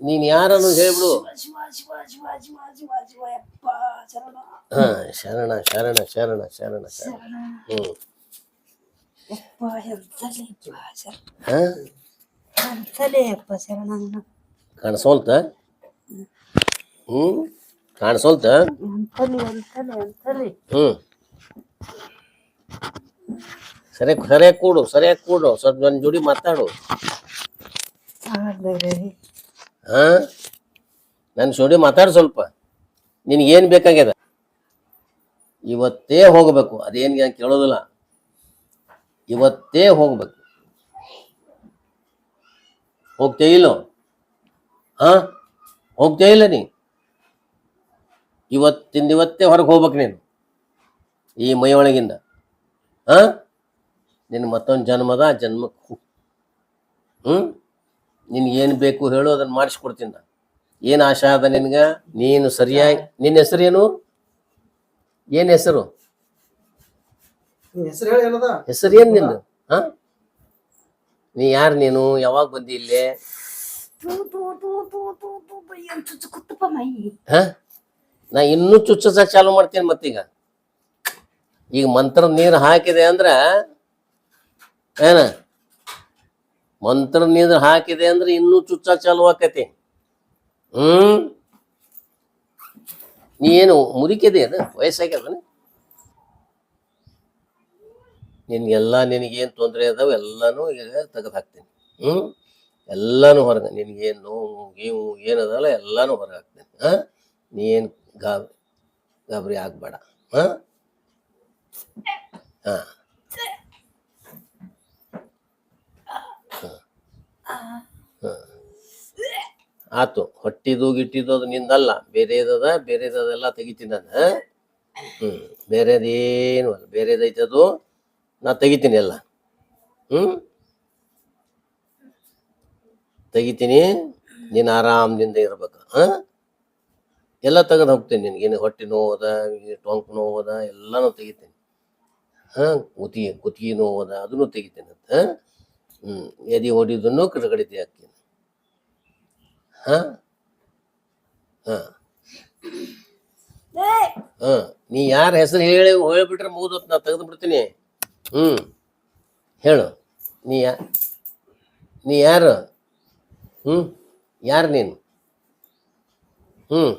ನೀನ್ ಯಾರನ್ನು ಹೇಳ್ಬಿಡು. ಹಾ ಶರಣ ಶರಣ ಶರಣ ಶರಣ ಶರಣ. ಹ್ಮ್. ಕಾಣಿಸೋಲ್ತ? ಹ್ಮ್ ಕಾಣಿಸೋಲ್ತ? ಹ್ಮ್. ಸರಿ ಸರಿಯಾಗಿ ಕೂಡು ಸರಿಯಾಗಿ ಕೂಡು. ಸ್ವಲ್ಪ ನನ್ನ ಜೋಡಿ ಮಾತಾಡು. ಹಾ? ನನ್ನ ಜೋಡಿ ಮಾತಾಡು ಸ್ವಲ್ಪ. ನಿನಗೇನು ಬೇಕಾಗ್ಯದ? ಇವತ್ತೇ ಹೋಗಬೇಕು. ಅದೇನು ಕೇಳೋದಿಲ್ಲ. ಇವತ್ತೇ ಹೋಗ್ಬೇಕು. ಹೋಗ್ತೇ ಇಲ್ಲೋ? ಹಾಂ? ಹೋಗ್ತೇ ಇಲ್ಲ ನೀ? ಇವತ್ತಿಂದ ಇವತ್ತೇ ಹೊರಗೆ ಹೋಗ್ಬೇಕು ನೀನು. ಈ ಮೈಯೊಳಗಿಂದ. ಹಾ? ನಿನ್ನ ಮತ್ತೊಂದು ಜನ್ಮದ ಜನ್ಮಕ್ಕೂ. ಜನ್ಮಕ್ಕೆ ಹೋ ಹ್ಞೂ ಏನು ಬೇಕು ಹೇಳು ಅದನ್ನು ಮಾಡಿಸ್ಕೊಡ್ತೀನಿ ನಾನು. ಏನು ಆಶಾ ಅದ ನಿನ್ಗೆ? ನೀನು ಸರಿಯಾಗಿ ನಿನ್ನ ಹೆಸರೇನು? ಏನು ಹೆಸರು? ಹೆಸರು ನಿನ್ನ ಏನದ? ಹೆಸರು ಏನು ನಿಂದು? ಹಾ? ನೀ ಯಾರು ನೀನು? ಯಾವಾಗ ಬಂದಿ ಇಲ್ಲಿ? ನಾ ಇನ್ನೂ ಚುಚ್ಚಸ ಚಾಲು ಮಾಡ್ತೀನಿ ಮತ್ತೀಗ. ಈಗ ಮಂತ್ರ ನೀರು ಹಾಕಿದೆ ಅಂದ್ರ ಏನ? ಮಂತ್ರ ನೀರು ಹಾಕಿದೆ ಅಂದ್ರೆ ಇನ್ನೂ ಚುಚ್ಚ ಚಾಲು ಆಕತಿ. ಹ್ಮ್? ನೀ ಏನು ಮುರಿಕಿದೆ ಅದು? ವಯಸ್ಸಾಗ್ಯದ ನಿನ್ಗೆಲ್ಲ ನಿನಗೇನು ತೊಂದರೆ ಅದಾವ? ಎಲ್ಲಾನು ಈಗ ತೆಗೆದು ಹಾಕ್ತೀನಿ. ಹ್ಮ್? ಎಲ್ಲಾನು ಹೊರಗೆ ನಿನಗೇನು ನೋವು, ಗೀವು ಏನದಲ್ಲ ಎಲ್ಲಾನು ಹೊರಗೆ ಹಾಕ್ತೀನಿ. ಹಾ? ನೀನು ಗಾಬರಿ ಗಾಬರಿ ಆಗ್ಬೇಡ. ಹಾ? ಹಾ. ಆತು ಹೊಟ್ಟಿದು ಗಿಟ್ಟಿದು ಅದು ನಿಂದಲ್ಲ. ಬೇರೆದದ ಬೇರೆದೆಲ್ಲ ತೆಗಿತೀನಿ ನಾನು? ಹ್ಮ್, ಬೇರೆದೇನು ಅಲ್ಲ. ಬೇರೆದೈತೆ ಅದು, ನಾ ತೆಗಿತೀನಿ ಎಲ್ಲ. ಹ್ಮ್? ತೆಗಿತೀನಿ, ನೀನು ಆರಾಮದಿಂದ ಇರ್ಬೇಕು. ಹಾ? ಎಲ್ಲ ತೆಗೆದು ಹೋಗ್ತೀನಿ ನಿನಗೇನು ಹೊಟ್ಟೆ ನೋವದ ಟೊಂಕ್ ನೋವದ, ಎಲ್ಲನೂ ತೆಗಿತೀನಿ. ಹಾ? ಕುತ್ತಿಗೆ ಕುತ್ತಿಗೆ ನೋವದ, ಅದನ್ನು ತೆಗಿತೀನಿ ಅಂತ. ಎದೆ ಹೊಡಿದನ್ನು ಕಡಗಡಿತಿ ಹಾಕ್ತೀನಿ ಹಾ? ಹಾ. ಹಾಂ. ನೀ ಯಾರ ಹೆಸರು ಹೇಳಿ ಹೇಳ್ಬಿಟ್ರೆ ಮುಗಿದೊತ್ತು ನಾ ತೆಗೆದು ಬಿಡ್ತೀನಿ ಹ್ಞೂ ಹೇಳು. ನೀ ಯಾ, ನೀ ಯಾರು? ಹ್ಮ್. ಯಾರು ನೀನು? ಹ್ಮ್.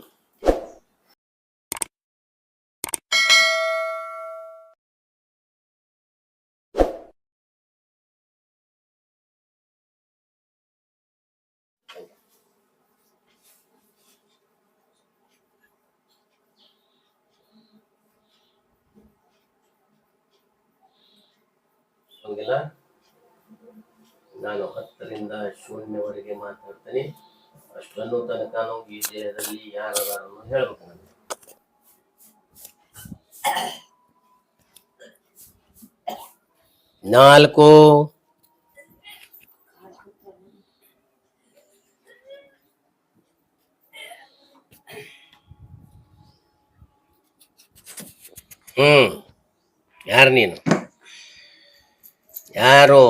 ಹಂಗಿಲ್ಲ ನಾನು ಹತ್ತರಿಂದ ಶೂನ್ಯವರೆಗೆ ಮಾತಾಡ್ತೇನೆ. ಅಷ್ಟನ್ನು ತನಕ ನಾವು ಈ ದೇಹದಲ್ಲಿ ಯಾರದಾರನ್ನು ಹೇಳಬೇಕು ನನಗೆ? ನಾಲ್ಕು. ಹ್ಮ್. ಯಾರು ನೀನು? ಯಾರು?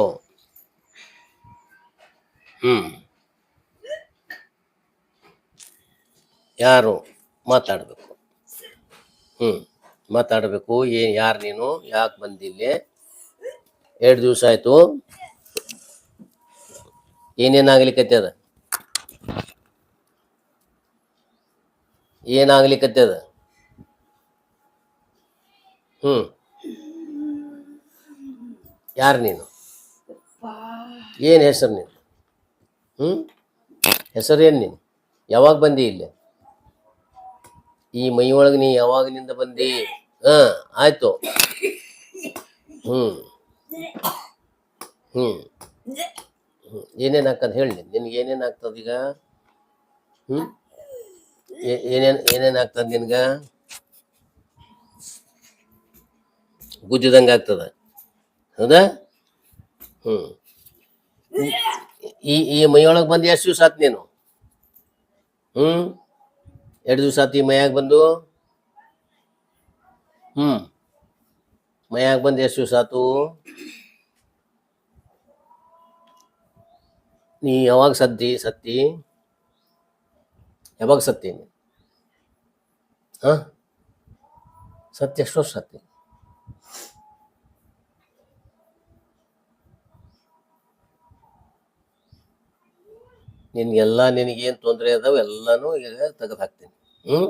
ಹ್ಮ್. ಯಾರು? ಮಾತಾಡಬೇಕು. ಹ್ಮ್. ಮಾತಾಡಬೇಕು. ಏನ್, ಯಾರು ನೀನು? ಯಾಕೆ ಬಂದಿಲ್ಲ? ಎರಡು ದಿವಸ ಆಯ್ತು. ಏನೇನಾಗ್ಲಿಕ್ಕತ್ತದ ಏನಾಗ್ಲಿಕ್ಕತ್ತದ ಹ್ಮ್. ಯಾರು ನೀನು? ಏನು ಹೆಸರು ನೀನು? ಹ್ಞೂ ಹೆಸರೇನು ನೀನು? ಯಾವಾಗ ಬಂದಿ ಇಲ್ಲಿ? ಈ ಮೈ ಒಳಗೆ ನೀ ಯಾವಾಗಿನಿಂದ ಬಂದಿ? ಹಾಂ ಆಯಿತು. ಹ್ಞೂ ಹ್ಞೂ ಹ್ಞೂ ಏನೇನು ಆಗ್ತದೆ ಹೇಳಿ ನಿನಗೆ ಏನೇನು ಆಗ್ತದೆ ಈಗ? ಹ್ಞೂ ಏನೇನು ಏನೇನು ಆಗ್ತದೆ ನಿನ್ಗೆ? ಗುಜ್ಜಿದಂಗೆ ಆಗ್ತದೆ. ಹೌದಾ? ಹ್ಮ್. ಈ ಈ ಮೈಯೊಳಗೆ ಬಂದು ಎಷ್ಟು ದಿವಸ ಆತು ನೀನು? ಹ್ಮ್? ಎರಡು ದಿವಸ ಆತು ಈ ಮೈಯಾಗ ಬಂದು? ಹ್ಮ್. ಮೈಯಾಗ ಬಂದು ಎಷ್ಟು ದಿವಸ ಆತು? ನೀ ಯಾವಾಗ ಸತ್ತಿ ಸತ್ತಿ? ಯಾವಾಗ ಸತ್ತಿ ಹಾ? ಸತ್ಯ ಎಷ್ಟು ಸತ್ತಿ? ನಿನ್ಗೆಲ್ಲ ನಿನಗೇನು ತೊಂದರೆ ಅದಾವೆ ಎಲ್ಲನೂ ಈಗ ತೆಗೆದು ಹಾಕ್ತೀನಿ. ಹ್ಞೂ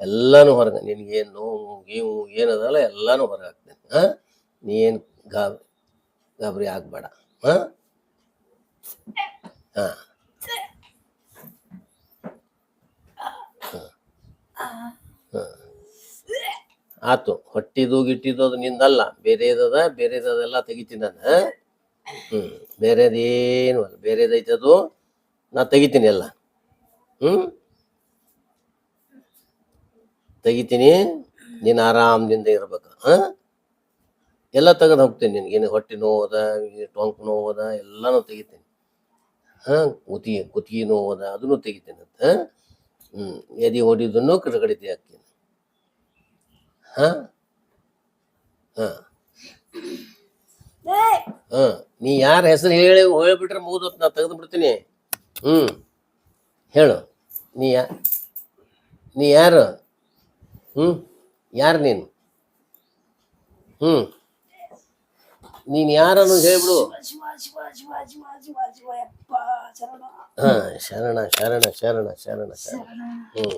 ಎಲ್ಲನೂ ಹೊರಗೆ ನಿನಗೇನು ನೋವು, ಗೀವು ಏನದಲ್ಲ ಎಲ್ಲನೂ ಹೊರಗೆ ಹಾಕ್ತೀನಿ. ಹಾಂ? ನೀನು ಗಾಬರಿ ಗಾಬರಿ ಆಗಬೇಡ. ಹಾಂ? ಹಾಂ. ಆತು. ಹೊಟ್ಟಿದು ಗಿಟ್ಟಿದ್ದು ಅದು ನಿಂದಲ್ಲ. ಬೇರೆದದ ಬೇರೆದೆಲ್ಲ ತೆಗಿತೀನಿ ನಾನು. ಹ್ಞೂ ಬೇರೆದೇನು ಅಲ್ಲ. ಬೇರೆದೈತೆ ಅದು ನಾ ತೆಗಿತೀನಿ ಎಲ್ಲ. ಹ್ಞೂ ತೆಗಿತೀನಿ ನೀನು ಆರಾಮದಿಂದ ಇರ್ಬೇಕು. ಹಾಂ? ಎಲ್ಲ ತೆಗೆದು ಹೋಗ್ತೀನಿ ನಿನಗೇನು ಹೊಟ್ಟೆ ನೋವದ ಟೊಂಕ್ ನೋವದ ಎಲ್ಲನೂ ತೆಗಿತೀನಿ. ಹಾಂ? ಕುತಿ ಕುತ್ತಿಗೆ ನೋವದ ಅದನ್ನು ತೆಗಿತೀನಿ ಅಂತ. ಹಾಂ? ಹ್ಞೂ ಎದೆ ಹೊಡಿದನ್ನು ಕಡಗಡಿತಿ ಹಾಕ್ತೀನಿ. ಹಾಂ? ಹಾಂ. ಹಾಂ. ನೀ ಯಾರ ಹೆಸರು ಹೇಳಿ ಹೇಳ್ಬಿಟ್ರೆ ಮುಗಿದೊತ್ತು ನಾ ತೆಗೆದು ಬಿಡ್ತೀನಿ ಹ್ಞೂ ಹೇಳು. ನೀ ಯಾ ನೀ ಯಾರು? ಹ್ಞೂ ಯಾರು ನೀನು? ಹ್ಞೂ ನೀನು ಯಾರನ್ನು ಹೇಳ್ಬಿಡು. ಶಿವ ಶಿವ ಶಿವ ಶಿವ ಶಿವ ಶಿವ ಯಪ್ಪ ಶರಣ ಹಾಂ ಶರಣ ಶರಣ ಶರಣ ಶರಣ ಶರಣ. ಹ್ಞೂ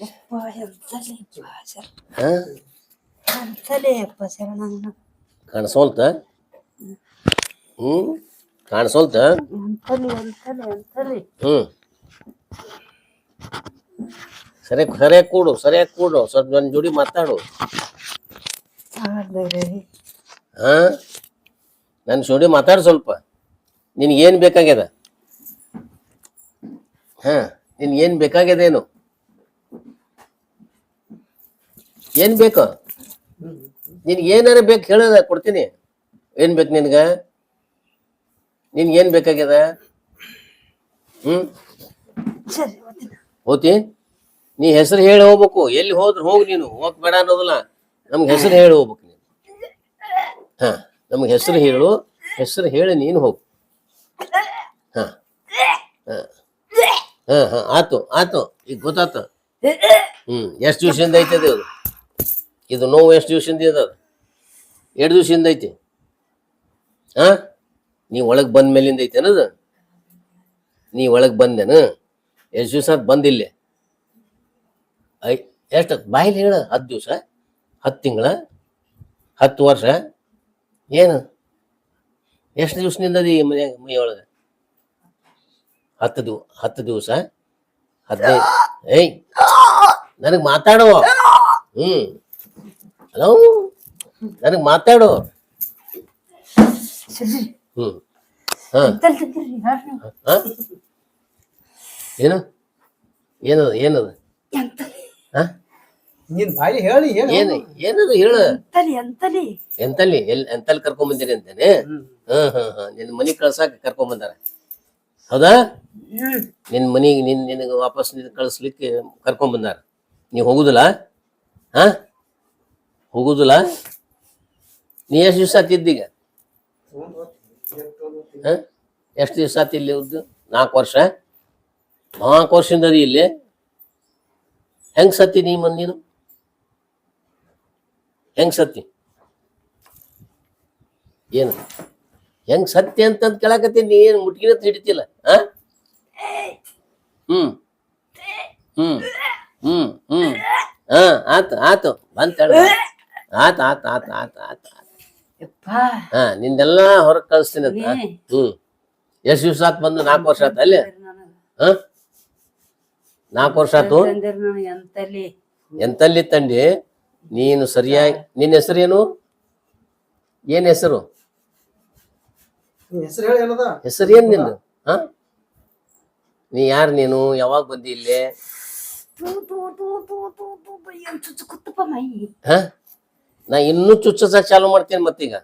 ಯಪ್ಪ ಎಂತಲೇ ಯಪ್ಪ ಶರಣ ಹಾಂ? ಎಂತಲೇ ಯಪ್ಪ ಶರಣ ಕಾಣಿಸೋಲ್ತ ಹ್ಞೂ ಕಾಣಿಸೋಲ್ತ ಎಂತಲೇ ಸರಿ ಸರಿಯಾಗಿ ಕೂಡು ಸರಿಯಾಗಿ ಕೂಡು. ಸ್ವಲ್ಪ ನನ್ನ ಜೋಡಿ ಮಾತಾಡು. ಹಾ ಹಾಂ ನನ್ನ ಜೋಡಿ ಮಾತಾಡು ಸ್ವಲ್ಪ. ನಿನಗೇನು ಬೇಕಾಗ್ಯದ? ಹಾಂ ನಿನ್ಗೇನು ಬೇಕಾಗ್ಯದೇನು? ಏನು ಬೇಕು? ನಿನ್ಗೆ ಏನಾರ ಬೇಕು ಹೇಳದ ಕೊಡ್ತೀನಿ. ಏನು ಬೇಕು ನಿನ್ಗೆ? ನಿನ್ಗೇನು ಬೇಕಾಗ್ಯದ? ಹ್ಮ್? ಹೋತಿ ನೀ ಹೆಸರು ಹೇಳಿ ಹೋಗ್ಬೇಕು. ಎಲ್ಲಿ ಹೋದ್ರೆ ಹೋಗಿ ನೀನು. ಹೋಗ್ಬೇಡ ಅನ್ನೋದಿಲ್ಲ. ನಮ್ಗೆ ಹೆಸರು ಹೇಳಿ ಹೋಗ್ಬೇಕು ನೀನು. ಹಾ ನಮ್ಗೆ ಹೆಸರು ಹೇಳು. ಹೆಸರು ಹೇಳಿ ನೀನು ಹೋಗು. ಹಾ. ಹಾ. ಹಾ ಹಾ ಆತು ಆತು. ಈಗ ಗೊತ್ತಾತು. ಹ್ಮ್ ಎಷ್ಟು ದಿವಸದಿಂದ ಐತೆ ಅದು? ಇದು ನೋವು ಎಷ್ಟು ದಿವಸದಿಂದ ಇದೆ ಅದು? ಎರಡು ದಿವಸದಿಂದ ಐತಿ? ಹಾ? ನೀ ಒಳಗೆ ಬಂದ ಮೇಲಿಂದ ಐತೆ ಅನ್ನೋದು? ನೀ ಒಳಗೆ ಬಂದೇನು? ಎಷ್ಟು ದಿವಸ ಬಂದಿಲ್ಲೇ ಐ, ಎಷ್ಟು ಬಾಯಿಲಿ ಹೇಳ, ಹತ್ತು ದಿವಸ, ಹತ್ತು ತಿಂಗಳ, ಹತ್ತು ವರ್ಷ, ಏನು? ಎಷ್ಟು ದಿವಸದಿಂದ ಅದಿ ಮನ್ಯಾಗ ಮೈಯೊಳಗೆ ಹತ್ತು ದಿವ, ಹತ್ತು ದಿವಸ, ಹದಿನೈದು, ಏಯ್, ನನಗೆ ಮಾತಾಡೋ. ಹ್ಞೂ ಹಲೋ? ನನಗೆ ಮಾತಾಡು. ಸರಿ ಹ್ಞೂ ಹಾಂ? ಎಂತಲ್ ತಂದ್ರಿ ಯಾರು ನೀವು ಏನು ಏನದ? ಏನದ ಎಂತಲೇ ಹಾಂ? ನಿನ್ ಬಾಯಿ ಹೇಳಿ ಏನು ಏನು ಏನದು ಹೇಳು? ಎಂತಲೇ ಎಂತಲೇ? ಎಂತಲ್ಲಿ ಎಲ್ಲಿ ಎಂತಲ್ಲಿ ಕರ್ಕೊಂಡ್ ಬಂದಿರಿ ಅಂತಾನೆ? ಹ್ಮ್. ಹ್ಮ್ ಹ್ಮ್ ನಿನ್ನ ಮನಿಗ್ ಕಳ್ಸಾಕ ಕರ್ಕೊಂಡ್ ಬಂದಾರ. ಹೌದಾ? ನಿನ್ ನಿನ್ನ ಮನಿಗೆ ನಿನ್ ನಿನಗೆ ವಾಪಸ್ ನಿನ್ ಕಳಿಸ್ಲಿಕ್ಕೆ ಕರ್ಕೊಂಡ್ ಬಂದಾರ. ನೀವು ಹೋಗುದಿಲ್ಲ? ಹಾ? ಹೋಗುದಿಲ್ಲ? ನೀ ಎಷ್ಟು ದಿವಸ ಆತಿದ್ದೀಗ ಹಾ? ಎಷ್ಟು ದಿವಸ ಆತು ಇಲ್ಲಿ ಉದ್ದ? ನಾಲ್ಕು ವರ್ಷ? ನಾಲ್ಕು ವರ್ಷದಿಂದ ಇಲ್ಲಿ. ಹೆಂಗ್ ಸತ್ತಿ ನೀ ಮನ್ ನೀನು? ಹೆಂಗ್ ಸತ್ತಿ? ಏನು? ಹೆಂಗ್ ಸತ್ಯ ಅಂತಂದ್ ಕೇಳಕತ್ತಿ, ನೀ ಏನು ಮುಟ್ಗಿನ ಹಿಡಿತಿಲ್ಲ ಆ ಹ್ಮ್. ಹ್ಮ್. ಹ್ಮ್. ಹ್ಮ್. ಹಾ, ಆತು ಆತು. ಬಂತ ಆತು ಆತು ಆತು ಆತು, ಆತ ಯಪ್ಪ ಹಾ ನಿಂದೆಲ್ಲ ಹೊರಗ್ ಕಳಿಸ್ತೀನಿ ಅಂತ. ಹ್ಮ್. ಎಷ್ಟು ದಿವ್ಸ ಆತ್ ಬಂದು ನಾಲ್ಕು ವರ್ಷ ಆತ ಅಲ್ಲಿ? ಹ? ನಾಲ್ಕು ವರ್ಷ ಆತು? ಎಂತಲ್ಲಿ? ತಂಡಿ ನೀನು ಸರಿಯಾಗಿ ನಿನ್ನ ಹೆಸರೇನು ಏನ್? ಹೆಸರು? ನಿನ್ ಹೆಸರು ಹೆಸರು ಏನ್ ನಿಂದು? ಹ? ನೀ ಯಾರು ನೀನು? ಯಾವಾಗ ಬಂದಿ ಇಲ್ಲಿ? ಹಾ? ನಾ ಇನ್ನೂ ಚುಚ್ಚಸಕ್ ಚಾಲು ಮಾಡ್ತೀನಿ ಮತ್ತೀಗ.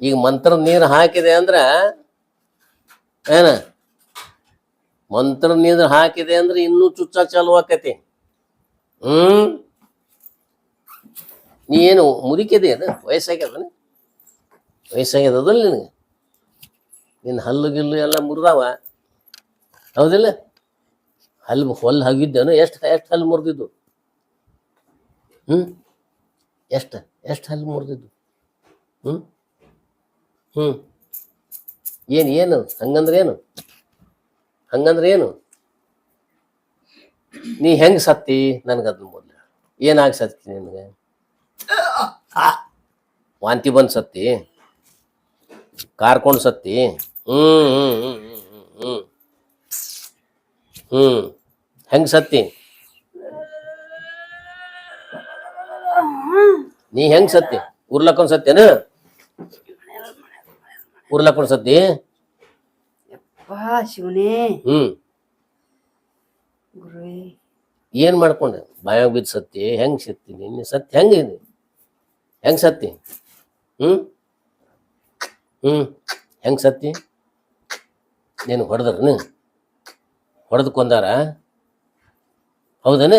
ಈಗ ಮಂತ್ರ ನೀರು ಹಾಕಿದೆ ಅಂದ್ರ ಏನ? ಮಂತ್ರ ನೀರು ಹಾಕಿದೆ ಅಂದ್ರೆ ಇನ್ನೂ ಚುಚ್ಚ ಚಾಲು ಆಕತಿ. ಹ್ಮ್? ನೀ ಏನು ಮುರಿಕಿದೆ ಅದು? ವಯಸ್ಸಾಗ್ಯದ ವಯಸ್ಸಾಗ್ಯದಲ್ಲ ನಿನಗೆ? ನಿನ್ನ ಹಲ್ಲು ಗಿಲ್ಲು ಎಲ್ಲ ಮುರಿದಾವ? ಹೌದಿಲ್ಲ? ಹಲ್ಲು ಹೊಲ್ ಹಗಿದ್ದೇನು ಎಷ್ಟು ಎಷ್ಟು ಹಲ್ಲು ಮುರಿದಿದ್ದು? ಹ್ಞೂ ಎಷ್ಟು ಎಷ್ಟು ಹಲ್ಲು ಮುರಿದಿದ್ದು? ಹ್ಞೂ ಹ್ಞೂ ಏನು ಏನು? ಹಂಗಂದ್ರೆ ಏನು? ಹಂಗಂದ್ರೆ ಏನು? ನೀ ಹೆಂಗೆ ಸತ್ತಿ? ನನಗೆ ಅದನ್ನ ಮೊದಲು ಏನಾಗಿ ಸತ್ತಿ ನಿನಗೆ? ವಾಂತಿ ಬಂದು ಸತ್ತಿ? ಕಾರ್ಕೊಂಡು ಸತ್ತಿ? ಹ್ಞೂ ಹ್ಞೂ ಹ್ಞೂ ಹ್ಞೂ ಹ್ಞೂ ಹ್ಞೂ ಹೆಂಗೆ ಸತ್ತಿ? ನೀ ಹೆಂಗ್ ಸತ್ತಿ? ಉರ್ಲಕ್ಕೊಂಡ್ ಸತ್ತೇನ ಉರ್ಲಕ್ಕೊಂಡ್ ಸತ್ತಿ? ಶಿವನೇ. ಹ್ಮ್. ಏನ್ ಮಾಡ್ಕೊಂಡೆ? ಬಾಯಾಗ ಬಿದ್ದು ಸತ್ತಿ ಹೆಂಗ್ ಸತ್ತಿ? ನಿನ್ನೆ ಸತ್ತಿ ಹೆಂಗ ಹೆಂಗ್ ಸತ್ತಿ? ಹ್ಮ್? ಹ್ಮ್. ಹೆಂಗ್ ಸತ್ತಿ? ನೀನು ಹೊಡೆದ್ರನ? ಹೊಡೆದು ಕೊಂದಾರ ಹೌದನ?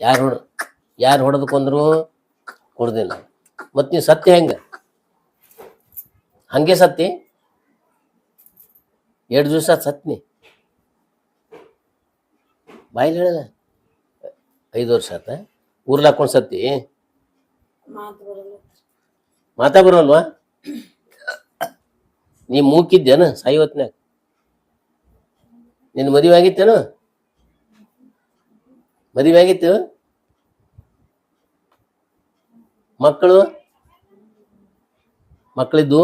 ಯಾರು ಹೊಡ ಯಾರು ಹೊಡೆದುಕೊಂಡ್ರು ಕೊಂದ್ರು ಮತ್ತೆ ಮತ್ ನೀವು ಸತ್ಯ ಹೆಂಗ? ಹಂಗೆ ಸತ್ತಿ ಎರಡು ದಿವಸ ಸತ್ನಿ. ಬಾಯಲ್ಲಿ ಹೇಳದ ಐದು ವರ್ಷ ಆತ. ಊರ್ಲ ಹಾಕೊಂಡು ಸತ್ತಿ? ಮಾತು ಬರೋಲ್ವಾ? ನೀ ಮೂಕಿದ್ದೇನ ಹೊತ್ನ್ಯಾಗ ನಿನ್ನ ಮದುವೆ ಆಗಿತ್ತೇನು? ಮದುವೆ ಆಗಿತ್ತು? ಮಕ್ಕಳು? ಮಕ್ಕಳಿದ್ದು?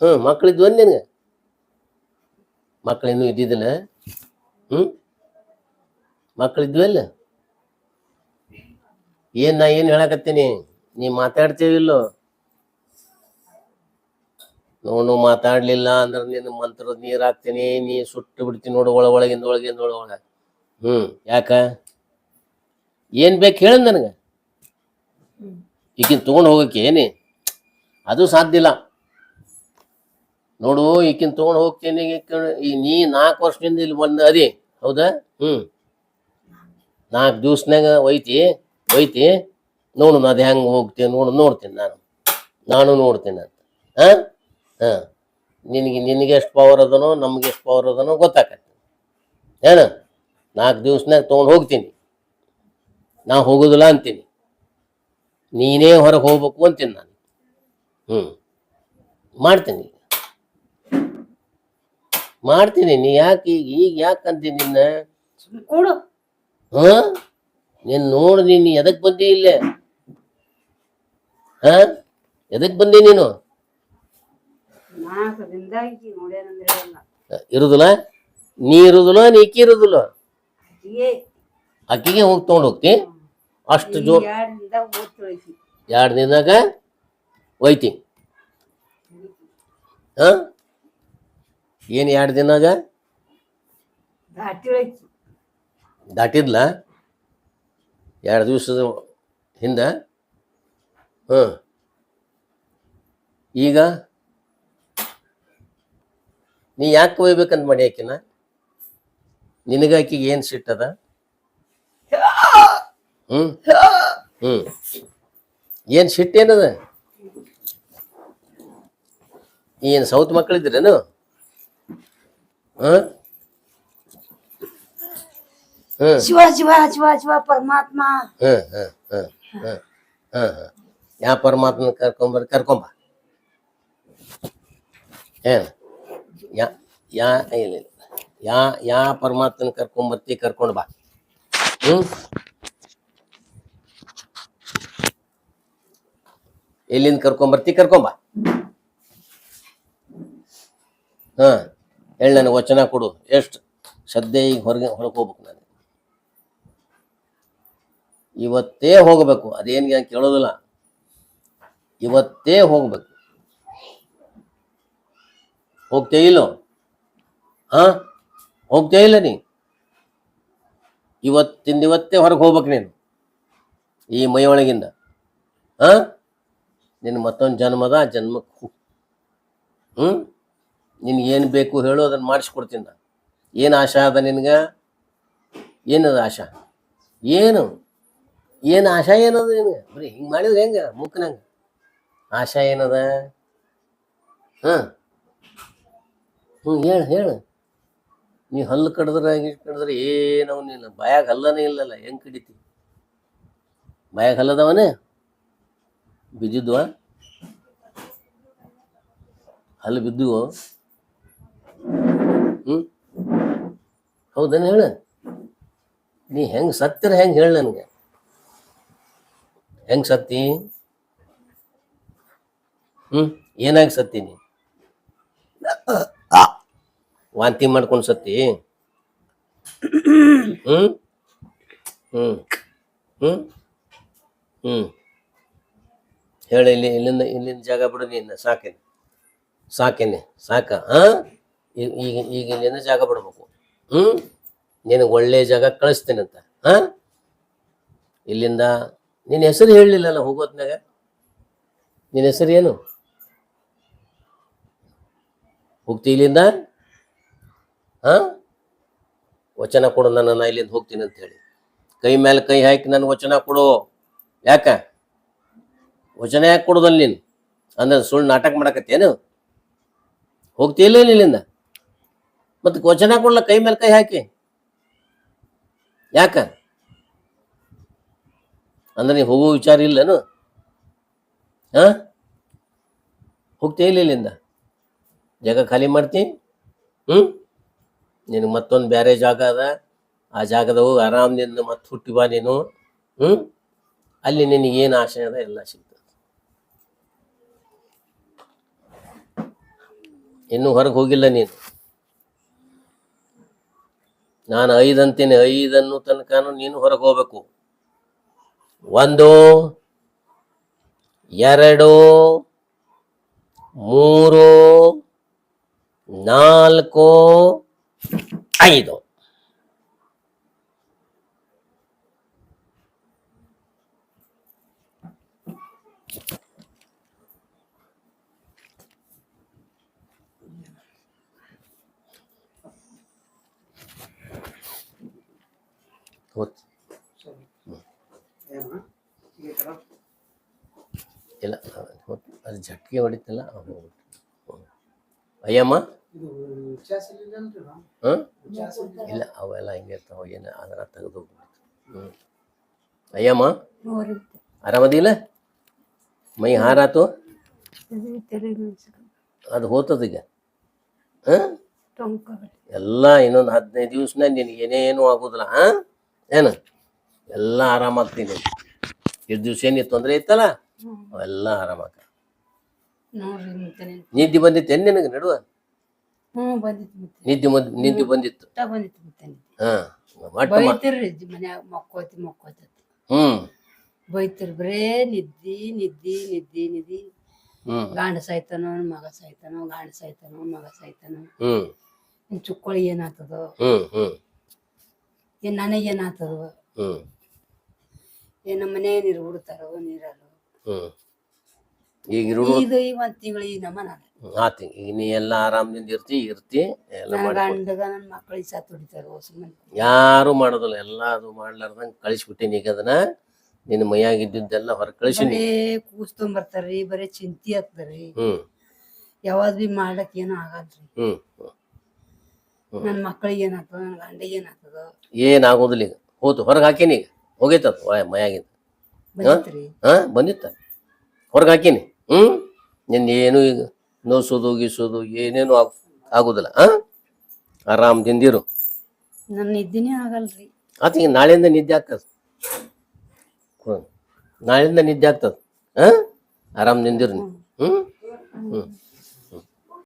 ಹ್ಞೂ ಮಕ್ಕಳಿದ್ವು ಅಂದ್ ನಿನಗೆ. ಮಕ್ಕಳಿನ್ನೂ ಇದ್ದಿದ್ದಿಲ್ಲ. ಹ್ಞೂ ಮಕ್ಕಳಿದ್ವಲ್ಲ ಏನು ನಾ ಏನ್ ಹೇಳಕತ್ತೀನಿ? ನೀ ಮಾತಾಡ್ತೀವಿಲ್ಲೋ ನೋಡು ಮಾತಾಡ್ಲಿಲ್ಲ ಅಂದ್ರೆ ನಿನ್ನ ಮಂತ್ರದ ನೀರ್ ಹಾಕ್ತೀನಿ, ನೀ ಸುಟ್ಟು ಬಿಡ್ತೀನಿ ನೋಡು ಒಳ ಒಳಗಿಂದ ಒಳಗಿಂದ ಒಳ ಒಳಗ. ಹ್ಮ್. ಯಾಕ? ಏನ್ ಬೇಕು ಹೇಳ ನನಗ? ಈಕಿನ ತಗೊಂಡ್ ಹೋಗಕ್ಕೆ ಏನಿ? ಅದು ಸಾಧ್ಯ ಇಲ್ಲ. ನೋಡು ಈಕಿನ ತಗೊಂಡ್ ಹೋಗ್ತೇನೆ ಈ ನೀ ನಾಲ್ಕು ವರ್ಷದಿಂದ ಇಲ್ಲಿ ಬಂದ ಅದಿ ಹೌದಾ? ಹ್ಮ್. ನಾಲ್ಕು ದಿವ್ಸನಾಗ ಒಯ್ತಿ ಒಯ್ತಿ ನೋಡು ಅದು ಹೆಂಗೆ ಹೋಗ್ತೀನಿ ನೋಡು ನೋಡ್ತೀನಿ ನಾನು. ನಾನು ನೋಡ್ತೀನಿ ಅಂತ. ಹಾಂ ಹಾಂ ನಿನಗೆ ನಿನಗೆ ಎಷ್ಟು ಪವರ್ ಅದನೋ ನಮ್ಗೆ ಎಷ್ಟು ಪವರ್ ಅದನೋ ಗೊತ್ತಾಕತ್ತೆ. ಏನು ನಾಲ್ಕು ದಿವ್ಸನಾಗ ತೊಗೊಂಡು ಹೋಗ್ತೀನಿ. ನಾ ಹೋಗೋದಿಲ್ಲ ಅಂತೀನಿ. ನೀನೇ ಹೊರಗೆ ಹೋಗ್ಬೇಕು ಅಂತೀನಿ ನಾನು. ಹ್ಞೂ ಮಾಡ್ತೀನಿ. ಮಾಡ್ತೀನಿ. ನೀ ಯಾಕೆ ಈಗ ಈಗ ಯಾಕೆ ಅಂತೀನಿ ನಿನ್ನ? ಹಾ? ನೀನ್ ನೋಡು ನೀನು ಎದಕ್ ಬಂದಿ ಇಲ್ಲೇ? ಹಾ? ಎದಕ್ ಬಂದಿ ನೀನು? ಇರುದಿಲ್ಲ? ನೀ ಇರುದಿಲ್ಲ ನೀಕಿ ಇರುದಿಲ್ಲ? ಏ ಆಕಿಗೆ ಹೋಗಿ ತೊಗೊಂಡು ಹೋಗ್ತಿ? ಅಷ್ಟು ಜೋರ್ ಎರಡು ದಿನದಾಗ ಒಯ್ತಿ. ಹಾ? ಏನು ಎರಡು ದಿನಾಗ ದಾಟಿ ದಾಟಿದ್ಲ? ಎರಡು ದಿವಸದ ಹಿಂದ? ಹ್ಞೂ ಈಗ? ನೀ ಯಾಕೆ ಒಯ್ಬೇಕಂತ ಮಾಡಿ ಆಕಿನ? ನಿನಗ ಏನ್ ಸಿಟ್ಟದ ಹ್ಮ್? ಹ್ಮ್. ಏನ್ ಸಿಟ್ಟೇನದ ಏನು ಸೌತ್ ಮಕ್ಕಳಿದ್ರೇನು? ಹಾಂ? ಹ್ಞೂ ಶಿವ ಶಿವ ಶಿವ ಶಿವ ಪರಮಾತ್ಮ. ಹ್ಮ್ ಹ್ಮ್ ಹ್ಮ್ ಹ್ಮ್ ಹ್ಮ್ ಹ್ಮ್ ಯಾ ಪರಮಾತ್ಮನ ಕರ್ಕೊಂಬರ್ ಕರ್ಕೊಂಬ ಏನ್? ಯಾ ಯಾ ಇಲ್ಲ. ಯಾ ಯಾ ಪರಮಾತ್ಮನ ಕರ್ಕೊಂಬರ್ತಿ ಕರ್ಕೊಂಡು ಬಾ. ಹ್ಮ್? ಎಲ್ಲಿಂದ ಕರ್ಕೊಂಬರ್ತಿ ಕರ್ಕೊಂಬ ಹಾ, ಹೇಳಿ ನನಗೆ ವಚನ ಕೊಡು. ಎಷ್ಟು ಶ್ರದ್ಧೆ ಈಗ ಹೊರಗೆ ಹೊರಗೆ ಹೋಗ್ಬೇಕು ನಾನು. ಇವತ್ತೇ ಹೋಗಬೇಕು. ಅದೇನು ಕೇಳೋದಿಲ್ಲ. ಇವತ್ತೇ ಹೋಗ್ಬೇಕು. ಹೋಗ್ತೇ ಇಲ್ಲೋ? ಹಾ? ಹೋಗ್ತೇ ಇಲ್ಲ ನೀ. ಇವತ್ತಿಂದ ಇವತ್ತೇ ಹೊರಗೆ ಹೋಗ್ಬೇಕು ನೀನು. ಈ ಮೈಯೊಳಗಿಂದ. ಹಾ? ನಿನ್ನ ಮತ್ತೊಂದು ಜನ್ಮದ ಆ ಜನ್ಮಕ್ಕೆ ಹ್ಞೂ ನಿನಗೇನು ಬೇಕು ಹೇಳು ಅದನ್ನು ಮಾಡಿಸ್ಕೊಡ್ತೀನಿ ನಾನು. ಏನು ಆಶಾ ಅದ ನಿನಗೆ? ಏನದ ಆಶಾ? ಏನು? ಏನು ಆಶಾ ಏನದ ನಿನಗೆ? ಬರೀ ಹಿಂಗೆ ಮಾಡಿದ್ರೆ ಹೆಂಗೆ? ಮುಕ್ಕನಂಗೆ ಆಶಾ ಏನದ? ಹಾಂ? ಹ್ಞೂ ಹೇಳು ಹೇಳು. ನೀ ಹಲ್ಲು ಕಡಿದ್ರೆ, ಹಂಗೆ ಕಡಿದ್ರೆ ಏನವನಿಲ್ಲ ಬಾಯಾಗ ಹಲ್ಲನೇ ಇಲ್ಲಲ್ಲ, ಹೆಂಗ್ ಕಡಿತಿ? ಬಾಯಾಗ ಹಲ್ಲದವನೇ? ಬಿದ್ದಿದ್ವ? ಹಲ್ಲು ಬಿದ್ದುವು ಹ್ಞೂ ಹೌದೇನು ಹೇಳ? ನೀ ಹೆಂಗೆ ಸತ್ತಿರ ಹೆಂಗೆ ಹೇಳ ನನಗೆ. ಹೆಂಗೆ ಸತ್ತಿ? ಹ್ಞೂ ಏನಾಗಿ ಸತ್ತಿ ನೀ? ವಾಂತಿ ಮಾಡ್ಕೊಂಡು ಸತ್ತಿ. ಹ್ಮ್? ಹ್ಮ್. ಹ್ಮ್? ಹ್ಮ್. ಹೇಳಿ, ಇಲ್ಲಿ, ಇಲ್ಲಿಂದ ಇಲ್ಲಿಂದ ಜಾಗ ಬಿಡು ನೀನು, ಸಾಕೇನೆ. ಸಾಕೇನೆ, ಸಾಕ ಹಾಂ ಈಗ ಈಗ ಇಲ್ಲಿಂದ ಜಾಗ ಬಿಡ್ಬೇಕು. ಹ್ಮ್? ನಿನಗೆ ಒಳ್ಳೆ ಜಾಗ ಕಳಿಸ್ತೇನೆ ಅಂತ ಹಾ ಇಲ್ಲಿಂದ, ನಿನ್ನ ಹೆಸರು ಹೇಳಲಿಲ್ಲಲ್ಲ ಹೋಗೋದ್ನಾಗ? ನಿನ್ನ ಹೆಸರು ಏನು? ಹೋಗ್ತಿ ಇಲ್ಲಿಂದ? ಹಾಂ? ವಚನ ಕೊಡು, ನನ್ನ ನಾ ಇಲ್ಲಿಂದ ಹೋಗ್ತೀನಿ ಅಂತ ಹೇಳಿ. ಕೈ ಮೇಲೆ ಕೈ ಹಾಕಿ ನನ್ನ ವಚನ ಕೊಡು. ಯಾಕ? ವಚನ ಯಾಕೆ ಕೊಡೋದಲ್ಲ ನೀನು? ಅಂದ್ರೆ ಸುಳ್ಳು ನಾಟಕ ಮಾಡಕತ್ತೇನು? ಹೋಗ್ತೀಯಲ್ಲ ಇಲ್ಲಿಂದ? ಮತ್ತೆ ವಚನ ಕೊಡ್ಲ, ಕೈ ಮೇಲೆ ಕೈ ಹಾಕಿ. ಯಾಕ? ಅಂದ್ರೆ ನೀವು ಹೋಗೋ ವಿಚಾರ ಇಲ್ಲನು? ಹಾ? ಹೋಗ್ತೀಯಲ್ಲ ಇಲ್ಲಿಂದ? ಜಾಗ ಖಾಲಿ ಮಾಡ್ತೀನಿ ಹ್ಞೂ ನಿನಗೆ ಮತ್ತೊಂದು ಬೇರೆ ಜಾಗ ಅದ. ಆ ಜಾಗದ ಹೋಗಿ ಆರಾಮ್ನಿಂದ ಮತ್ತೆ ಹುಟ್ಟಿ ಬಾ ನೀನು. ಹ್ಞೂ ಅಲ್ಲಿ ನಿನಗೆ ಏನು ಆಶೆ ಅದ ಎಲ್ಲ ಸಿಗ್ತದೆ. ಇನ್ನು ಹೊರಗೆ ಹೋಗಿಲ್ಲ ನೀನು. ನಾನು ಐದು ಅಂತೀನಿ. ಐದನ್ನು ತನಕನೂ ನೀನು ಹೊರಗೆ ಹೋಗ್ಬೇಕು. ಒಂದು, ಎರಡು, ಮೂರು, ನಾಲ್ಕು ಐದು. ಇಲ್ಲ ಅದು ಜಟ್ಗೆ ಹೊಡಿತಲ್ಲ. ಅಯ್ಯಮ್ಮ? ಇಲ್ಲ ಅವೆಲ್ಲ ಹಿಂಗೆ ಇರ್ತಾವ ಏನು ಅದರ ತೆಗೆದು ಹೋಗ್ಬಿಡ್ತು ಹ್ಞೂ ಅಯ್ಯಮ್ಮ ಆರಾಮದಿಲ್ಲ? ಮೈ ಹಾರಾತು? ಅದು ಹೋತದ ಈಗ? ಹಾಂ? ಎಲ್ಲ ಇನ್ನೊಂದು ಹದಿನೈದು ದಿವ್ಸನ ನಿನಗೆ ಏನೇನು ಆಗೋದಿಲ್ಲ ಹಾಂ? ಏನು? ಎಲ್ಲ ಆರಾಮಾಗ್ತೀನಿ. ಎಷ್ಟು ದಿವ್ಸ ಏನು ತೊಂದರೆ ಇತ್ತಲ್ಲ? ಅವೆಲ್ಲ ಆರಾಮಾಗ. ನಿದ್ದೆ ಬಂದಿತ್ತೇನು ನಿನಗೆ ನಡುವ? ಹ್ಞೂ ಬಂದಿತ್ತು ಮತ್ತೆ. ನಿದ್ದೆ ನಿದ್ದೆ ಬಂದಿತ್ತು. ಊಟ ಬಂದಿತ್ತು ಮತ್ತೆ ನೆನ್ಪ್. ಹಾಂ ಮಟ್ಟ ಮಾ ಬೈತಿರ್ರಿ ಮನ್ಯಾಗ ಮಕ್ಕೋತಿ ಮಕ್ಕೋತಿ ಹ್ಮ್. ಬೈತಿರ್ ಬರೇ ನಿದ್ದಿ ನಿದ್ದಿ ನಿದ್ದಿ ನಿದ್ದಿ. ಗಾಂಡ ಸಾಯ್ತಾನೋ ಮಗ ಸಾಯ್ತಾನೋ ಗಾಂಡ ಸಾಯ್ತಾನೋ ಮಗ ಸಾಯ್ತಾನೋ. ಹ್ಮ್. ಇನ್ ಚುಕ್ಕೋಳಿ ಏನಾಗ್ತದೋ ಹ್ಮ್ ಹ್ಞೂ ಏನ್ ನನಗೇನಾಗ್ತದೋ ಹ್ಮ್. ಏನ್ ನಮ್ಮ ಮನೆ ನೀರು ಬಿಡ್ತಾರೋ ನೀರಲ್ಲೋ. ಹ್ಞೂ ಈಗ ಇರು ಇದು ಈ ಒಂದ್ ತಿಂಗಳು ಈ ನಮ್ಮ ನಾನು ಆತಿ ಈಗ ನೀ ಎಲ್ಲ ಆರಾಮದಿಂದ ಇರ್ತಿ ಇರ್ತಿ ಎಲ್ಲ ನನ್ನ ಮಾಡಿ ಗಂಡಗ ನನ್ನ ಮಕ್ಕಳಿಗೆ ಸಾತ್ ಹೊಡಿತಾರೋ ಸುಮ್ಮನೆ ಯಾರು ಮಾಡೋದಿಲ್ಲ ಎಲ್ಲ ಅದು ಮಾಡ್ಲಾರ್ದಂಗೆ ಕಳಿಸ್ಬಿಟ್ಟಿನಿ ಈಗ ಅದನ್ನ. ನಿನ್ನ ಮೈಯಾಗ ಇದ್ದಿದ್ದೆಲ್ಲ ಹೊರ ಕಳಿಸಿನಿ. ಬರೇ ಬರೀ ಬರೇ ಚಿಂತಿ ಆಗ್ತಾರ್ರಿ. ಹ್ಮ್. ಯಾವಾಗ ಬಿ ಮಾಡಕ್ ಏನೂ ಆಗಲ್ರಿ. ಹ್ಮ್ ಹ್ಮ್. ನನ್ನ ಮಕ್ಕಳಿಗೆ ಏನಾಗ್ತದ ನನ್ನ ಗಂಡಿಗೆ ಏನಾಗ್ತದ ಏನಾಗೋದಿಲ್ಲ ಈಗ. ಹೋತು ಹೊರಗೆ ಹಾಕೀನಿ ಈಗ. ಹೋಗೈತದ ಮೈಯಾಗಿಂದ. ಬಂದಿತ್ರಿ? ಹಾ ಬಂದಿತ್ತ. ಹೊರಗೆ ಹಾಕೀನಿ ಹ್ಮ್? ನಿನ್ನ ಏನು ಈಗ ನೋಸೋದು ಗೀಸೋದು ಏನೇನು ಆಗುದಿಲ್ಲ ಆಗೋದಿಲ್ಲ ಆರಾಮ್ ಆರಾಮದಿಂದಿರು ನನ್ನ ನಿದ್ದಿನೇ ಆಗಲ್ರಿ. ಆತ ಈಗ ನಾಳೆಯಿಂದ ನಿದ್ದೆ ಆಗ್ತದ. ನಾಳೆಯಿಂದ ನಿದ್ದೆ ಆಗ್ತದ ಹಾ ಆರಾಮದಿಂದಿರು ನೀವು ಹ್ಮ್? ಹ್ಮ್.